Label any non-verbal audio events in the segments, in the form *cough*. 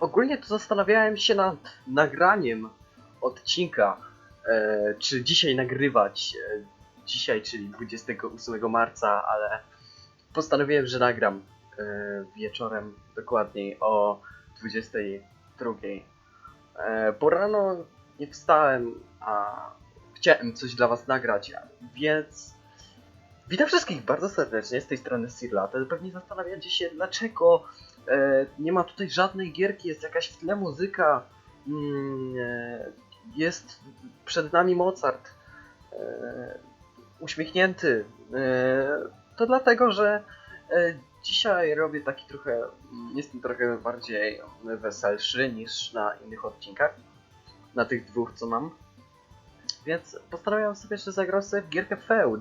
Ogólnie to zastanawiałem się nad nagraniem odcinka, e, czy dzisiaj nagrywać, e, dzisiaj, czyli 28 marca, ale postanowiłem, że nagram e, wieczorem dokładniej o 22. E, bo rano nie wstałem, a chciałem coś dla was nagrać, więc witam wszystkich bardzo serdecznie z tej strony Sirla. Pewnie zastanawiacie się, dlaczego nie ma tutaj żadnej gierki, jest jakaś w tle muzyka, mm, e, jest przed nami Mozart, e, uśmiechnięty. E, to dlatego, że e, dzisiaj robię taki trochę, jestem trochę bardziej weselszy niż na innych odcinkach, na tych dwóch, co mam. Więc postanowiłem sobie, że zagram sobie w gierkę Feud.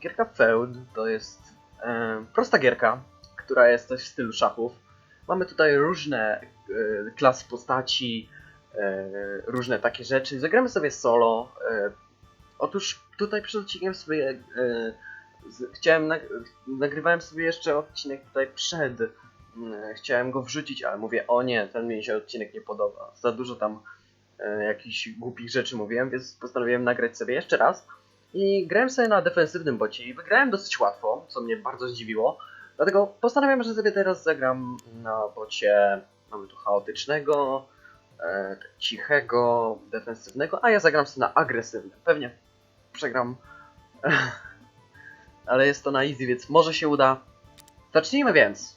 Gierka Feud to jest e, prosta gierka, która jest coś w stylu szachów. Mamy tutaj różne e, klasy postaci, e, różne takie rzeczy. Zagramy sobie solo. E, otóż tutaj przed odcinkiem sobie e, z, chciałem, nag, nagrywałem sobie jeszcze odcinek tutaj przed. Mm, Chciałem go wrzucić, ale mówię, o nie, ten mi się odcinek nie podoba. Za dużo tam e, jakichś głupich rzeczy mówiłem, więc postanowiłem nagrać sobie jeszcze raz. I grałem sobie na defensywnym bocie i wygrałem dosyć łatwo, co mnie bardzo zdziwiło. Dlatego postanawiam, że sobie teraz zagram na bocie. Mamy tu chaotycznego, e, cichego, defensywnego, a ja zagram sobie na agresywnym. Pewnie przegram, *laughs* ale jest to na easy, więc może się uda. Zacznijmy więc.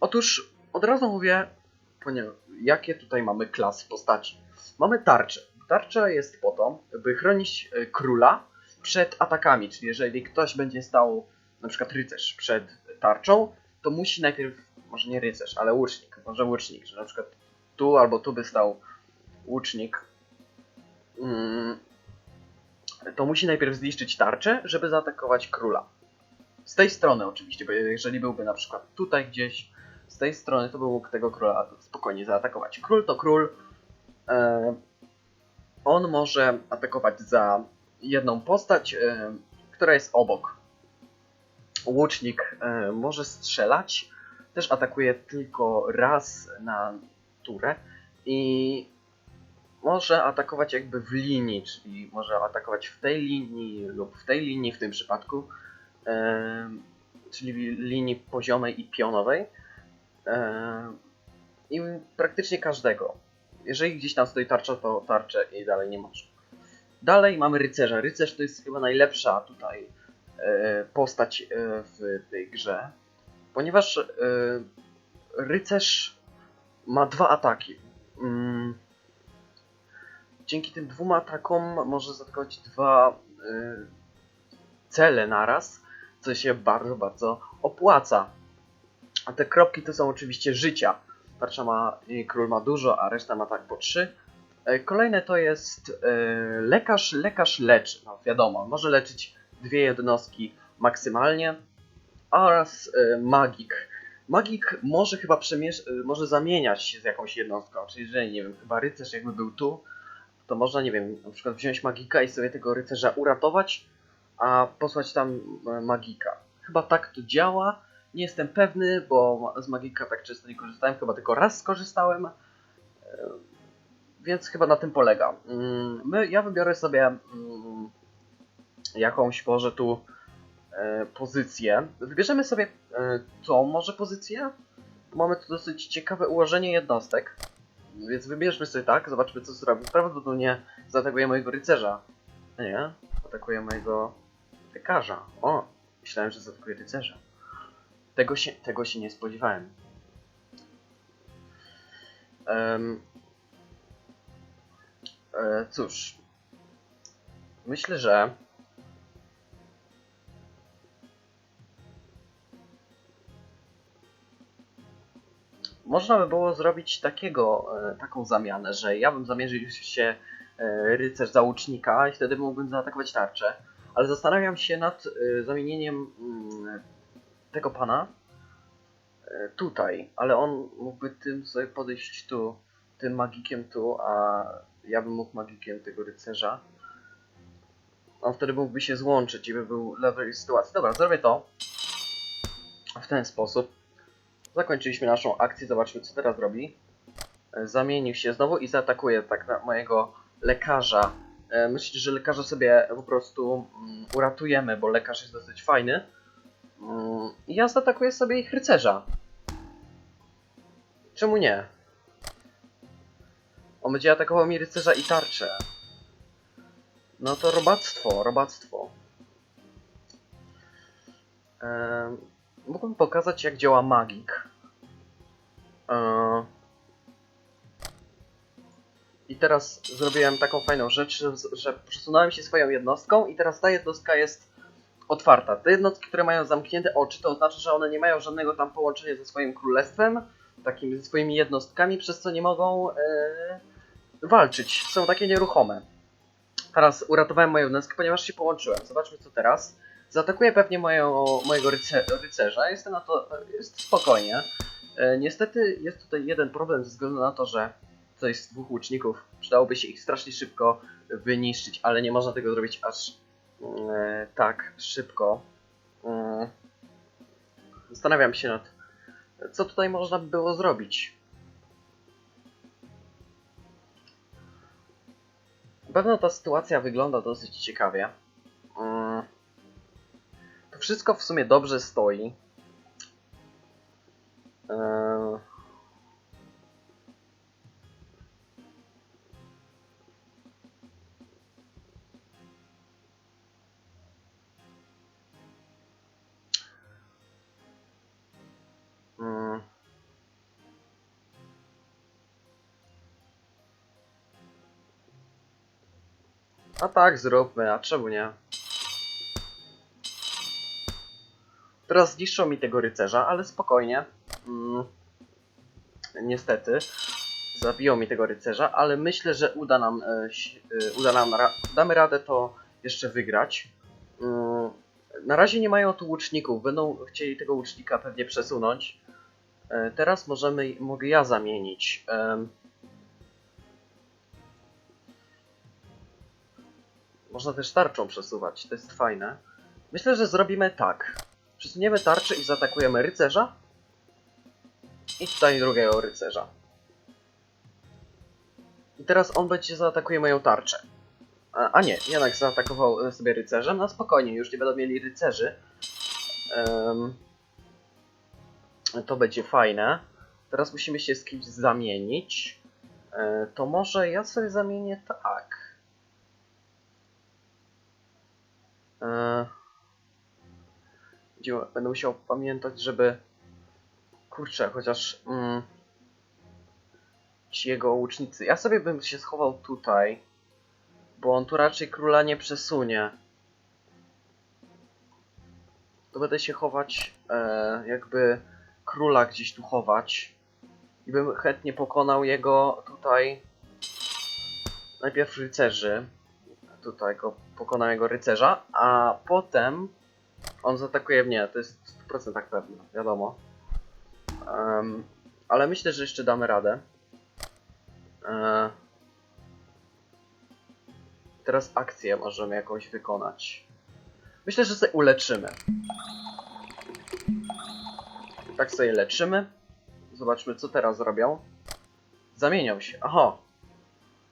Otóż od razu mówię, jakie tutaj mamy klasy postaci. Mamy tarczę. Tarcza jest po to, by chronić e, króla przed atakami, czyli jeżeli ktoś będzie stał, na przykład rycerz przed tarczą, to musi najpierw, może nie rycerz, ale łucznik, może łucznik, że na przykład tu albo tu by stał łucznik, mm, to musi najpierw zniszczyć tarczę, żeby zaatakować króla. Z tej strony oczywiście, bo jeżeli byłby na przykład tutaj gdzieś, z tej strony, to by mógł tego króla spokojnie zaatakować. Król to król. E, on może atakować za jedną postać, e, która jest obok. Łucznik e, może strzelać, też atakuje tylko raz na turę i może atakować jakby w linii, czyli może atakować w tej linii lub w tej linii w tym przypadku, e, czyli linii poziomej i pionowej. E, I praktycznie każdego. Jeżeli gdzieś tam stoi tarcza, to tarczę i dalej nie może. Dalej mamy rycerza. Rycerz to jest chyba najlepsza tutaj postać e, w tej grze, ponieważ e, rycerz ma dwa ataki. Mm, dzięki tym dwóm atakom może zaatakować dwa e, cele naraz, co się bardzo, bardzo opłaca. A te kropki to są oczywiście życia. Tarcza ma, król ma dużo, a reszta ma tak po trzy. E, Kolejne to jest e, lekarz, lekarz leczy. No wiadomo, może leczyć dwie jednostki maksymalnie. Oraz e, magik. Magik może chyba e, może zamieniać się z jakąś jednostką. Czyli, że nie wiem, chyba rycerz jakby był tu, to można, nie wiem, na przykład wziąć magika i sobie tego rycerza uratować, a posłać tam e, magika. Chyba tak to działa. Nie jestem pewny, bo z magika tak często nie korzystałem, chyba tylko raz skorzystałem. Więc chyba na tym polega. Mm, My, ja wybiorę sobie mm, jakąś może tu e, pozycję. Wybierzemy sobie e, tą może pozycję. Mamy tu dosyć ciekawe ułożenie jednostek. Więc wybierzmy sobie tak, zobaczmy co zrobi. Prawdopodobnie zaatakuje mojego rycerza. Nie, atakuje mojego lekarza. O, myślałem, że zaatakuje rycerza. Tego się, tego się nie spodziewałem. Em, e, cóż. Myślę, że. Można by było zrobić takiego, e, taką zamianę, że ja bym zamierzył się e, rycerz za łucznika i wtedy mógłbym zaatakować tarczę. Ale zastanawiam się nad e, zamienieniem mm, tego pana tutaj, ale on mógłby tym sobie podejść tu, tym magikiem tu, a ja bym mógł magikiem tego rycerza. On wtedy mógłby się złączyć i by był level sytuacji. Dobra, zrobię to w ten sposób. Zakończyliśmy naszą akcję, zobaczmy co teraz robi. E, Zamienił się znowu i zaatakuje tak na mojego lekarza. E, Myślę, że lekarza sobie po prostu mm, uratujemy, bo lekarz jest dosyć fajny. Mm, ja zaatakuję sobie ich rycerza. Czemu nie? On będzie atakował mi rycerza i tarczę. No to robactwo, robactwo. Ehm, mógłbym pokazać jak działa magik. Ehm, I teraz zrobiłem taką fajną rzecz, że, przesunąłem się swoją jednostką i teraz ta jednostka jest otwarta. Te jednostki, które mają zamknięte oczy, to oznacza, że one nie mają żadnego tam połączenia ze swoim królestwem, takimi ze swoimi jednostkami, przez co nie mogą e, walczyć. Są takie nieruchome. Teraz uratowałem moją jednostkę, ponieważ się połączyłem. Zobaczmy co teraz. Zaatakuję pewnie moją, mojego ryce, rycerza. Jestem na to. Jest spokojnie. E, niestety jest tutaj jeden problem ze względu na to, że to jest dwóch łuczników. Przydałoby się ich strasznie szybko wyniszczyć, ale nie można tego zrobić aż e, tak szybko. E, zastanawiam się nad co tutaj można by było zrobić. Pewno ta sytuacja wygląda dosyć ciekawie. Mm. To wszystko w sumie dobrze stoi. A tak, zróbmy, a czemu nie? Teraz zniszczą mi tego rycerza, ale spokojnie. Mm. Niestety. Zabiją mi tego rycerza, ale myślę, że uda nam, e, e, uda nam ra damy radę to jeszcze wygrać. Mm. Na razie nie mają tu łuczników, będą chcieli tego łucznika pewnie przesunąć. E, teraz możemy, mogę ja zamienić. Można też tarczą przesuwać, to jest fajne. Myślę, że zrobimy tak. Przesuniemy tarczę i zaatakujemy rycerza. I tutaj drugiego rycerza. I teraz on będzie zaatakuje moją tarczę. A, a nie, jednak zaatakował e, sobie rycerzem. No spokojnie, już nie będą mieli rycerzy. Em, to będzie fajne. Teraz musimy się z kimś zamienić. E, to może ja sobie zamienię tak. E, będę musiał pamiętać, żeby. Kurczę, chociaż. Mm, ci jego łucznicy. Ja sobie bym się schował tutaj, bo on tu raczej króla nie przesunie. To będę się chować, e, jakby króla gdzieś tu chować. I bym chętnie pokonał jego tutaj. Najpierw rycerzy. Tutaj go pokonał jego rycerza, a potem on zaatakuje mnie. To jest w 100% pewne, wiadomo. Em, ale myślę, że jeszcze damy radę. E, teraz akcję możemy jakąś wykonać. Myślę, że sobie uleczymy. Tak sobie leczymy. Zobaczmy, co teraz robią. Zamienią się. Aha.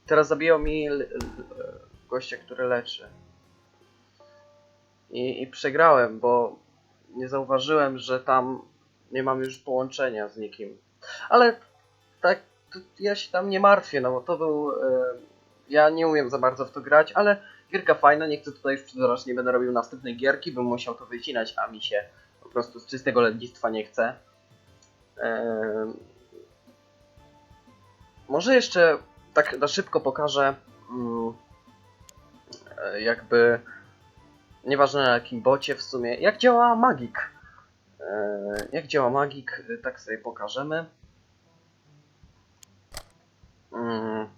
Teraz zabiją mi gościa, który leczy. I, I przegrałem, bo nie zauważyłem, że tam nie mam już połączenia z nikim. Ale tak, ja się tam nie martwię, no bo to był. E, ja nie umiem za bardzo w to grać, ale gierka fajna, nie chcę tutaj już przedłużać, nie będę robił następnej gierki, bym musiał to wycinać, a mi się po prostu z czystego lenistwa nie chce. Em, może jeszcze tak na szybko pokażę, mm, e, jakby nieważne na jakim bocie w sumie, jak działa magik. E, Jak działa magik, e, tak sobie pokażemy. Mm.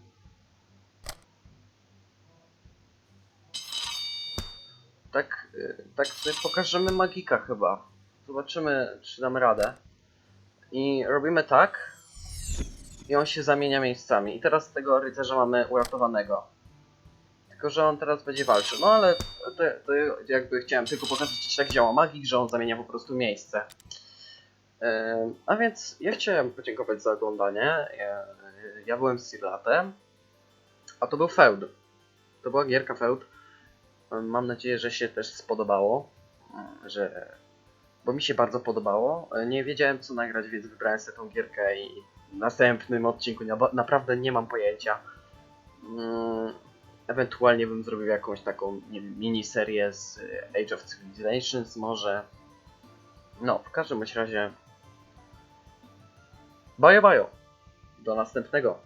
Tak, e, tak sobie pokażemy magika chyba. Zobaczymy, czy damy radę. I robimy tak. I on się zamienia miejscami. I teraz tego rycerza mamy uratowanego. Tylko, że on teraz będzie walczył. No ale to, to jakby chciałem tylko pokazać, jak działa magik, że on zamienia po prostu miejsce. A więc ja chciałem podziękować za oglądanie. Ja, ja byłem z Sirlatem, a to był Feud. To była gierka Feud. Mam nadzieję, że się też spodobało, że... bo mi się bardzo podobało. Nie wiedziałem co nagrać, więc wybrałem sobie tą gierkę i w następnym odcinku na- naprawdę nie mam pojęcia. Ewentualnie bym zrobił jakąś taką nie wiem, miniserię z e, Age of Civilizations może. No, w każdym razie. Bajo bajo. Do następnego.